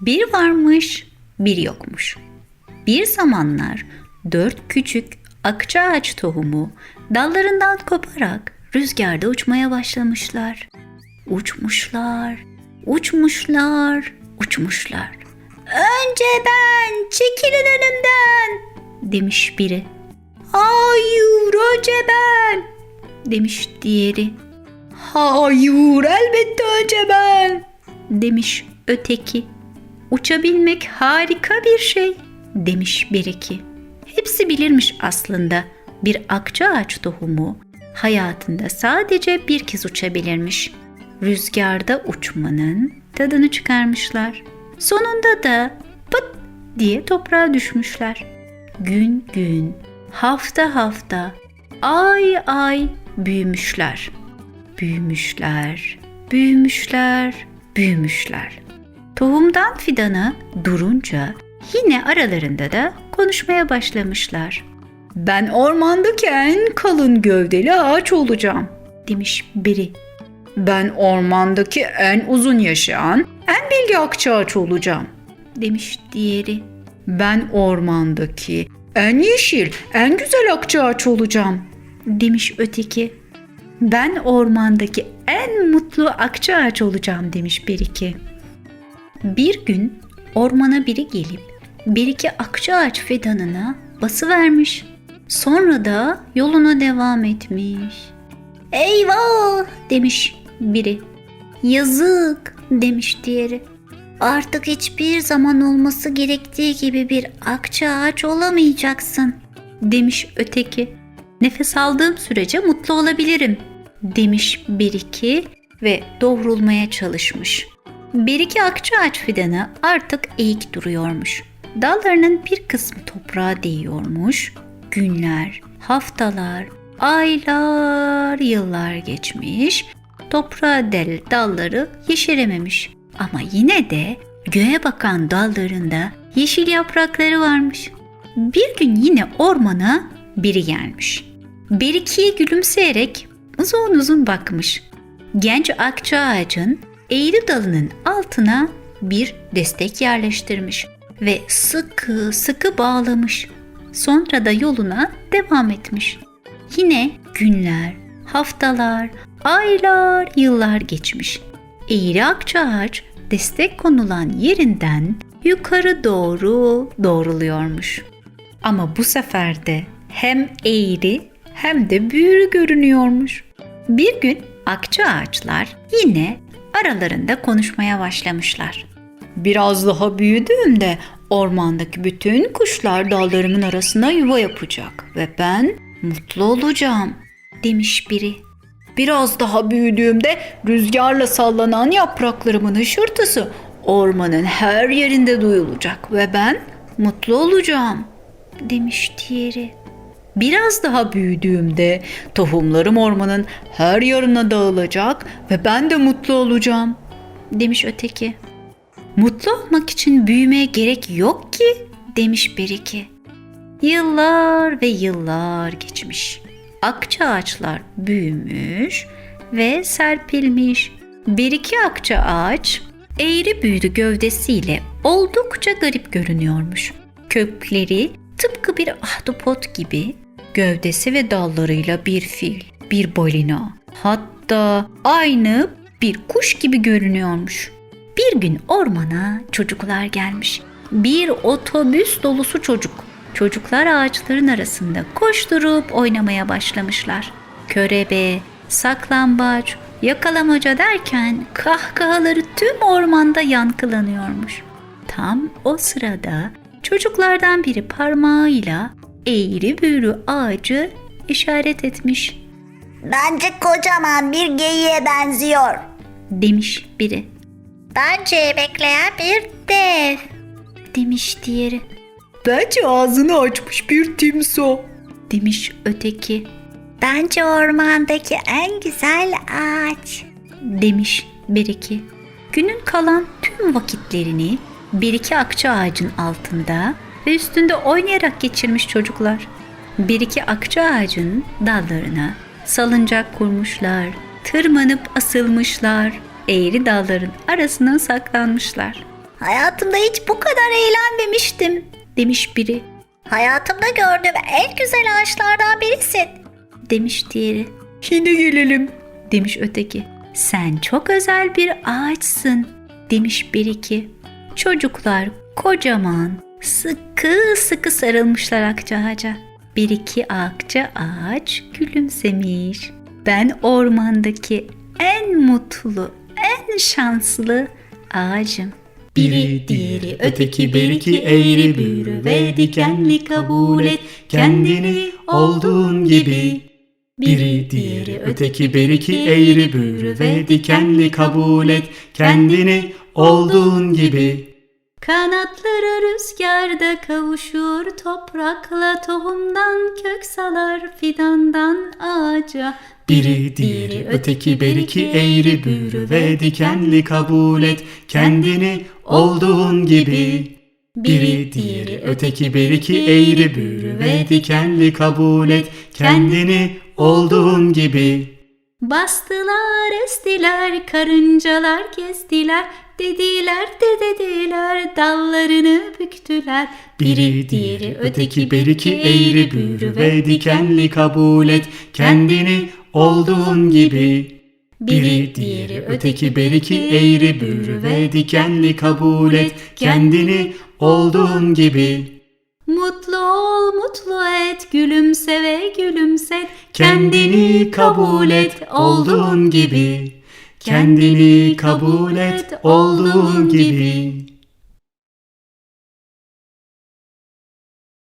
Bir varmış, bir yokmuş. Bir zamanlar dört küçük akça ağaç tohumu dallarından koparak rüzgarda uçmaya başlamışlar. Uçmuşlar, uçmuşlar, uçmuşlar. Önce ben, çekilin önümden demiş biri. Hayır, önce ben demiş diğeri. Hayır, elbette önce ben demiş öteki. Uçabilmek harika bir şey demiş bir iki. Hepsi bilirmiş aslında bir akça ağaç tohumu hayatında sadece bir kez uçabilirmiş. Rüzgarda uçmanın tadını çıkarmışlar. Sonunda da pıt diye toprağa düşmüşler. Gün gün, hafta hafta, ay ay büyümüşler. Büyümüşler, büyümüşler, büyümüşler. Tohumdan fidana durunca yine aralarında da konuşmaya başlamışlar. Ben ormandaki en kalın gövdeli ağaç olacağım demiş biri. Ben ormandaki en uzun yaşayan, en bilgi akça ağaç olacağım demiş diğeri. Ben ormandaki en yeşil, en güzel akça ağaç olacağım demiş öteki. Ben ormandaki en mutlu akça ağaç olacağım demiş bir. Bir gün ormana biri gelip bir akça ağaç fidanına bası vermiş. Sonra da yoluna devam etmiş. Eyvah demiş biri. Yazık demiş diğeri. Artık hiçbir zaman olması gerektiği gibi bir akça ağaç olamayacaksın demiş öteki. Nefes aldığım sürece mutlu olabilirim demiş bir iki ve doğrulmaya çalışmış. Bir iki akça ağaç fidanı artık eğik duruyormuş. Dallarının bir kısmı toprağa değiyormuş. Günler, haftalar, aylar, yıllar geçmiş. Toprağa del dalları yeşerememiş. Ama yine de göğe bakan dallarında yeşil yaprakları varmış. Bir gün yine ormana biri gelmiş. Beriki'ye gülümseyerek uzun uzun bakmış. Genç akça ağacın eğri dalının altına bir destek yerleştirmiş ve sıkı sıkı bağlamış. Sonra da yoluna devam etmiş. Yine günler, haftalar, aylar, yıllar geçmiş. Eğri akça ağaç destek konulan yerinden yukarı doğru doğruluyormuş. Ama bu sefer de hem eğri hem de büğrü görünüyormuş. Bir gün akça ağaçlar yine aralarında konuşmaya başlamışlar. Biraz daha büyüdüğümde ormandaki bütün kuşlar dallarımın arasında yuva yapacak ve ben mutlu olacağım demiş biri. Biraz daha büyüdüğümde rüzgarla sallanan yapraklarımın hışırtısı ormanın her yerinde duyulacak ve ben mutlu olacağım demiş diğeri. Biraz daha büyüdüğümde tohumlarım ormanın her yanına dağılacak ve ben de mutlu olacağım demiş öteki. Mutlu olmak için büyümeye gerek yok ki demiş bir iki. Yıllar ve yıllar geçmiş. Akça ağaçlar büyümüş ve serpilmiş. Bir iki akça ağaç eğri büğrü gövdesiyle oldukça garip görünüyormuş. Kökleri tıpkı bir ahtapot gibi, gövdesi ve dallarıyla bir fil, bir balina, hatta aynı bir kuş gibi görünüyormuş. Bir gün ormana çocuklar gelmiş. Bir otobüs dolusu çocuk. Çocuklar ağaçların arasında koşturup oynamaya başlamışlar. Körebe, saklambaç, yakalamaca derken kahkahaları tüm ormanda yankılanıyormuş. Tam o sırada çocuklardan biri parmağıyla eğri büğrü ağacı işaret etmiş. Bence kocaman bir geyiğe benziyor. Demiş biri. Bence bekleyen bir dev. Demiş diğeri. Bence ağzını açmış bir timsah. Demiş öteki. Bence ormandaki en güzel ağaç. demiş Beriki. Günün kalan tüm vakitlerini bir iki akça ağacın altında ve üstünde oynayarak geçirmiş çocuklar. Bir iki akça ağacın dallarına salıncak kurmuşlar, tırmanıp asılmışlar, eğri dalların arasına saklanmışlar. Hayatımda hiç bu kadar eğlenmemiştim. Demiş biri, Hayatımda gördüğüm en güzel ağaçlardan birisin. demiş diğeri, Yine gelelim. demiş öteki. Sen çok özel bir ağaçsın, demiş bir iki. Çocuklar kocaman, sıkı sıkı sarılmışlar akça ağaca. Bir iki akça ağaç gülümsemiş. Ben ormandaki en mutlu, en şanslı ağacım. Biri diğeri öteki beriki eğri büğrü ve dikenli kabul et kendini olduğun gibi. Biri diğeri öteki beriki eğri büğrü ve dikenli kabul et kendini olduğun gibi. Kanatları rüzgarda kavuşur toprakla tohumdan kök salar fidandan ağaca. Biri diğeri öteki beriki eğri büğrü ve dikenli kabul et kendini olduğun gibi. Biri diğeri öteki beriki eğri büğrü ve dikenli kabul et kendini olduğun gibi. Bastılar estiler karıncalar gezdiler dediler de dediler dallarını büktüler. Biri diğeri öteki beriki eğri büğrü ve dikenli kabul et. kendini olduğun gibi. Biri diğeri öteki beriki eğri büğrü ve dikenli kabul et. kendini olduğun gibi. Mutlu ol mutlu et gülümse ve gülümset Kendini kabul et. olduğun gibi. Kendini kabul et olduğun gibi.